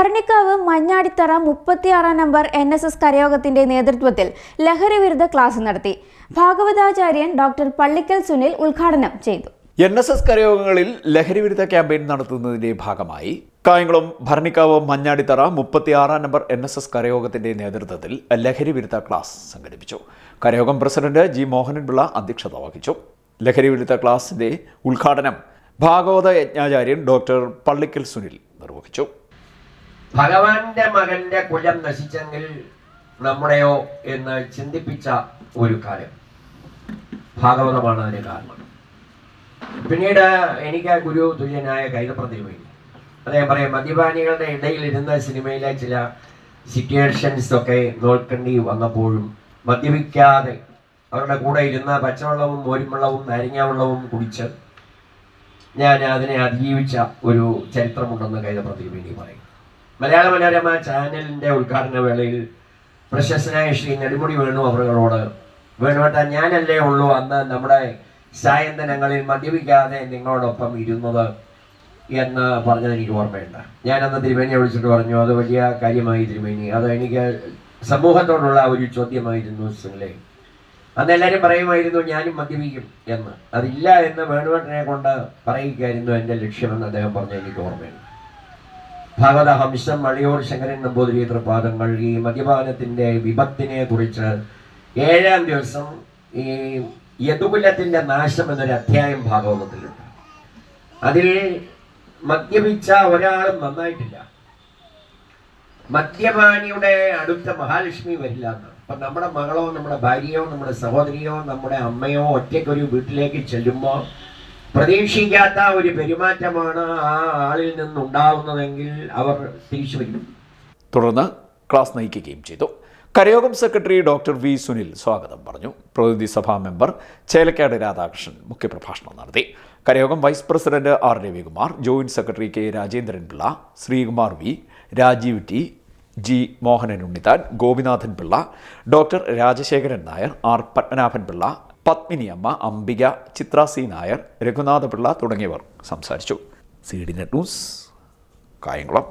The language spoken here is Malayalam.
ഭരണിക്കാവ് മഞ്ഞാടിത്തറ മുപ്പത്തിയാറാം നമ്പർ എൻ എസ് എസ് കരയോഗത്തിന്റെ നേതൃത്വത്തിൽ ലഹരി വിരുദ്ധ ക്ലാസ് നടത്തി. ഭാഗവതാചാര്യൻ ഡോക്ടർ പള്ളിക്കൽ സുനിൽ ഉദ്ഘാടനം ചെയ്തു. എൻ എസ് എസ് കരയോഗങ്ങളിൽ ലഹരി വിരുദ്ധ ക്യാമ്പയിൻ നടത്തുന്നതിന്റെ ഭാഗമായി കായംകുളം ഭരണിക്കാവ് മഞ്ഞാടിത്തറ മുപ്പത്തിയാറാം നമ്പർ എൻ എസ് എസ് കരയോഗത്തിന്റെ നേതൃത്വത്തിൽ ലഹരി വിരുദ്ധ ക്ലാസ് സംഘടിപ്പിച്ചു. കരയോഗം പ്രസിഡന്റ് ജി മോഹനൻപിള്ള അധ്യക്ഷത വഹിച്ചു. ലഹരി വിരുദ്ധ ക്ലാസിന്റെ ഉദ്ഘാടനം ഭാഗവത യജ്ഞാചാര്യൻ ഡോക്ടർ പള്ളിക്കൽ സുനിൽ നിർവഹിച്ചു. ഭഗവാന്റെ മകന്റെ കുലം നശിച്ചെങ്കിൽ നമ്മുടെയോ എന്ന് ചിന്തിപ്പിച്ച ഒരു കാലം. ഭാഗവതമാണ് അതിന് കാരണം. പിന്നീട് എനിക്ക് ഗുരു തുല്യനായ കൈതപ്രതിമയിൽ അദ്ദേഹം പറയാം മദ്യപാനികളുടെ ഇടയിൽ ഇരുന്ന സിനിമയിലെ ചില സിറ്റുവേഷൻസ് ഒക്കെ നോക്കേണ്ടി വന്നപ്പോഴും മദ്യപിക്കാതെ അവരുടെ കൂടെ ഇരുന്ന പച്ചവെള്ളവും മോരുവെള്ളവും നാരങ്ങാവെള്ളവും കുടിച്ച് ഞാൻ അതിനെ അതിജീവിച്ച ഒരു ചരിത്രമുണ്ടെന്ന് കൈതപ്രതിമയിൽ പറയും. മലയാള മനോരമ ചാനലിന്റെ ഉദ്ഘാടന വേളയിൽ പ്രശസ്തനായ ശ്രീ നെടുമുടി വേണു അവറുകളോട് വേണുവേട്ട ഞാനല്ലേ ഉള്ളൂ അന്ന് നമ്മുടെ സായന്തനങ്ങളിൽ മദ്യപിക്കാതെ നിങ്ങളോടൊപ്പം ഇരുന്നത് എന്ന് പറഞ്ഞത് എനിക്ക് ഓർമ്മയുണ്ട്. ഞാനന്ന് തിരുമേനിയെ വിളിച്ചിട്ട് പറഞ്ഞു അത് വലിയ കാര്യമായി തിരുമേനി. അത് എനിക്ക് സമൂഹത്തോടുള്ള ഒരു ചോദ്യമായിരുന്നു സിംഗ്ലേ അന്ന് എല്ലാവരും പറയുമായിരുന്നു ഞാനും മദ്യപിക്കും എന്ന്. അതില്ല എന്ന് വേണുവേട്ടനെ കൊണ്ട് പറയിക്കായിരുന്നു എന്റെ ലക്ഷ്യമെന്ന് അദ്ദേഹം പറഞ്ഞു എനിക്ക് ഓർമ്മയുണ്ട്. ഭാഗവത ഹംസം മഴയോർ ശങ്കരൻ നമ്പൂതിരി തൃപാദങ്ങൾ ഈ മദ്യപാനത്തിന്റെ വിപത്തിനെ കുറിച്ച് ഏഴാം ദിവസം ഈ യദുകുലത്തിന്റെ നാശം എന്നൊരു അധ്യായം ഭാഗവതത്തിലുണ്ട്. അതിൽ മദ്യപിച്ച ഒരാളും നന്നായിട്ടില്ല. മദ്യപാനിയുടെ അടുത്ത മഹാലക്ഷ്മി വരില്ല എന്നാണ്. അപ്പൊ നമ്മുടെ മകളോ നമ്മുടെ ഭാര്യയോ നമ്മുടെ സഹോദരിയോ നമ്മുടെ അമ്മയോ ഒറ്റയ്ക്കൊരു വീട്ടിലേക്ക് ചെല്ലുമ്പോൾ പ്രതീക്ഷിക്കാത്ത ഒരു പെരുമാറ്റമാണ് ആ ആളിൽ നിന്നുണ്ടാവുന്നതെങ്കിൽ അവർ തിരിച്ചു വരും. തുടർന്ന് ക്ലാസ് നയിക്കുകയും ചെയ്തു. കരയോഗം സെക്രട്ടറി ഡോക്ടർ വി സുനിൽ സ്വാഗതം പറഞ്ഞു. പ്രതിനിധി സഭാ മെമ്പർ ചേലക്കാട് രാധാകൃഷ്ണൻ മുഖ്യപ്രഭാഷണം നടത്തി. കരയോഗം vice president R Ravikumar joint secretary K Rajendran Pillai Sreekumar V Rajeev T G Mohanan Unnithan Gopinathan Pillai doctor Rajasekharan Nair R Padmanabhan Pillai Padmini Amma Ambika Chitra C Nair Raghunatha Pillai തുടങ്ങിയവർ സംസാരിച്ചു. C D net news Kayamkulam.